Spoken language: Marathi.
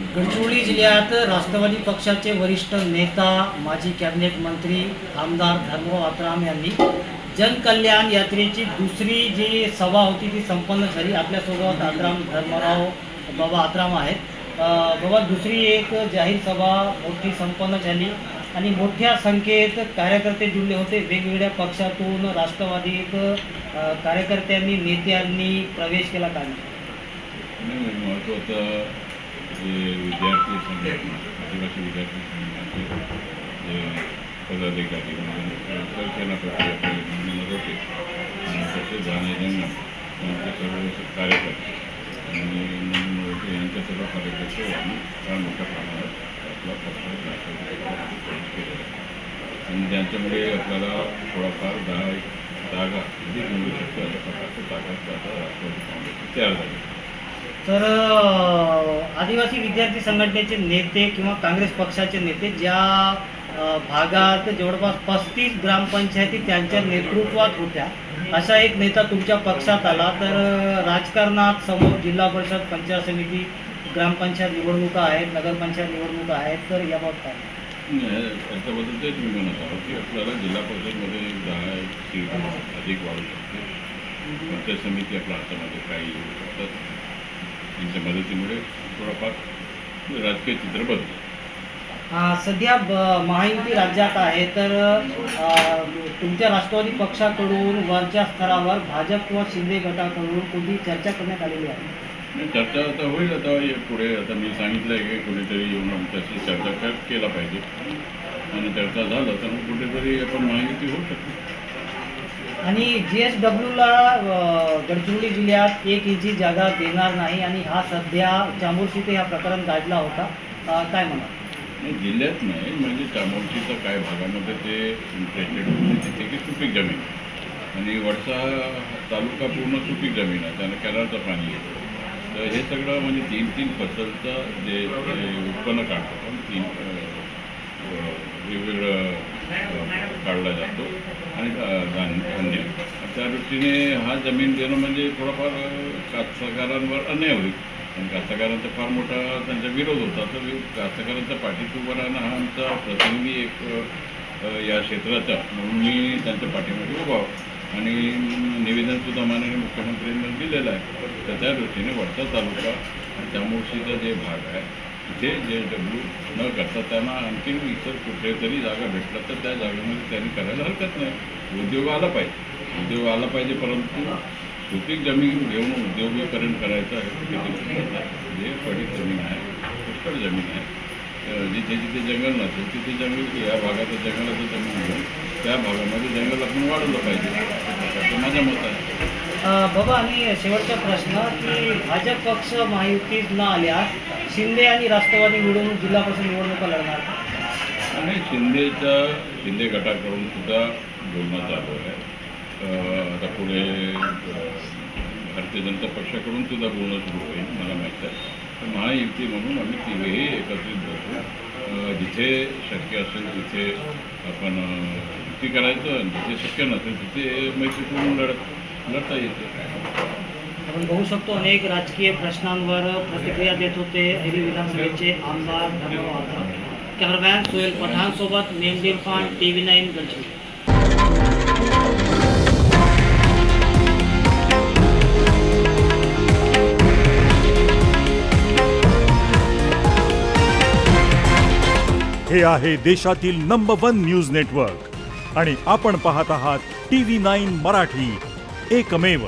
गडचिरोली जिल्ह्यात राष्ट्रवादी पक्षाचे वरिष्ठ नेता माजी कॅबिनेट मंत्री आमदार धर्मराव आत्राम यांनी जनकल्याण यात्रेची दुसरी जी सभा होती ती संपन्न झाली. आपल्यासोबत आत्राम धर्मराव बाबा आत्राम आहेत. बाबा दुसरी एक जाहीर सभा मोठी संपन्न झाली आणि मोठ्या संख्येत कार्यकर्ते जुळले होते. वेगवेगळ्या पक्षातून राष्ट्रवादीत कार्यकर्त्यांनी नेत्यांनी प्रवेश केला काय महत्वाचं जे विद्यार्थी संघटना आदिवासी विद्यार्थी संघटनेचे जे पदाधिकारी तर संख्येनं प्रक्रिया म्हणत होते आणि तसे जाणे त्यांचे सर्व कार्यकर्ते आणि नवीन यांच्या सर्व कार्यकर्ते यांनी फार मोठ्या प्रमाणात आपला पक्ष केलेला आणि ज्यांच्यामुळे आपल्याला थोडाफार दहा एक जागा म्हणजे अधिक मिळू शकतो अशा प्रकारच्या जागा आता राष्ट्रवादी काँग्रेसची तयार झाली. तर आदिवासी विद्यार्थी संघटनेचे नेते किंवा काँग्रेस पक्षाचे नेते ज्या भागात जवळपास पस्तीस ग्रामपंचायती त्यांच्या नेतृत्वात होत्या असा एक नेता तुमच्या पक्षात आला. तर राजकारणात समोर जिल्हा परिषद पंचायत समिती ग्रामपंचायत निवडणुका आहेत नगरपंचायत निवडणुका आहेत तर याबाबत काय? नाही, त्याच्याबद्दल तेच मी म्हणत आहोत की आपल्याला जिल्हा परिषदमध्ये दहा सीट अधिक वाढू शकते. पंचायत समिती आपल्या हातामध्ये काही त्यांच्या मदतीमुळे थोडाफार राजकीय चित्र बदलतं अ, सध्या महायुती राज्यात आहे तर तुमच्या राष्ट्रवादी पक्षाकडून वरच्या स्तरावर भाजप किंवा शिंदे गटाकडून कोणती चर्चा करण्यात आलेली आहे? चर्चा आता होईल आता पुढे आता मी सांगितलं आहे की कुणीतरी येऊन आमच्याशी चर्चा केला पाहिजे. आणि चर्चा झालं तर मग कुठेतरी आपण माहिती होऊ शकते. आणि जी एस डब्ल्यूला गडचिरोली जिल्ह्यात एक इंची जागा देणार नाही आणि हा सध्या चामोर्शी ते हा प्रकरण गाजला होता. काय म्हणा नाही जिल्ह्यात नाही म्हणजे चामोर्शीच्या काय भागामध्ये ते इंटरेस्टेड होते तिथे की सुपीक जमीन. आणि वडसा तालुका पूर्ण सुपीक जमीन आहे त्यानं कॅनलचं पाणी येतं. तर हे सगळं म्हणजे तीन तीन फसलचं जे उत्पन्न काढतं तीन वेगवेगळं काढला जातो. आणि धान धान्य. त्या दृष्टीने हा जमीन देणं म्हणजे थोडाफार कास्तकारांवर अन्याय होईल. आणि कास्तकारांचा फार मोठा त्यांचा विरोध होता तर कास्तकारांचा कास्तकारांच्या उभं राहणं हा आमचा प्रसंगी एक या क्षेत्राचा. म्हणून मी त्यांच्या पाठीमध्ये उभा आणि निवेदनसुद्धा माननीय मुख्यमंत्र्यांनी दिलेलं आहे. तर त्या दृष्टीने वडसा तालुका आणि त्यामुळेचा जे भाग आहे तिथे जे डब्ल्यू न करता त्यांना आणखीन इतर कुठे तरी जागा भेटला तर त्या जागेमध्ये त्यांनी करायला हरकत नाही. उद्योग आला पाहिजे. उद्योग आला पाहिजे परंतु सुपीक जमीन घेऊन उद्योगीकरण करायचं आहे. जे पडीक जमीन आहे पुष्कळ जमीन आहे. जिथे जिथे जंगल नसेल तिथे जंगल या भागाचं जंगलाचं जमीन घेऊन त्या भागामध्ये जंगल आपण वाढवलं पाहिजे. माझं मत आहे. बाबा आणि शेवटचा प्रश्न की भाजप पक्ष महायुतीत न आल्यास शिंदे आणि राष्ट्रवादी मिळून जिल्हा परिषद निवडणुका लढणार. आणि शिंदेच्या शिंदे गटाकडून सुद्धा बोलणं चालू आहे. आता पुढे भारतीय जनता पक्षाकडून सुद्धा बोलणं सुरू होईल मला माहीत आहे. तर महायुती म्हणून आम्ही तिघेही एकत्रित बसू. जिथे शक्य असेल तिथे आपण युती करायचं आणि जिथे शक्य नसेल तिथे मैत्रीपूर्ण लढत लढता येते. आपण बघू शकतो अनेक राजकीय प्रश्नांवर प्रतिक्रिया देत होते दिल्ली विधानसभेचे आमदार धर्मराव कॅमेरामॅन सुहेल पठाण सोबत Khan T V nine Gadchiroli. हे आहे देशातील नंबर वन न्यूज नेटवर्क आणि आपण पाहत आहात टी व्ही नाईन मराठी. एकमेव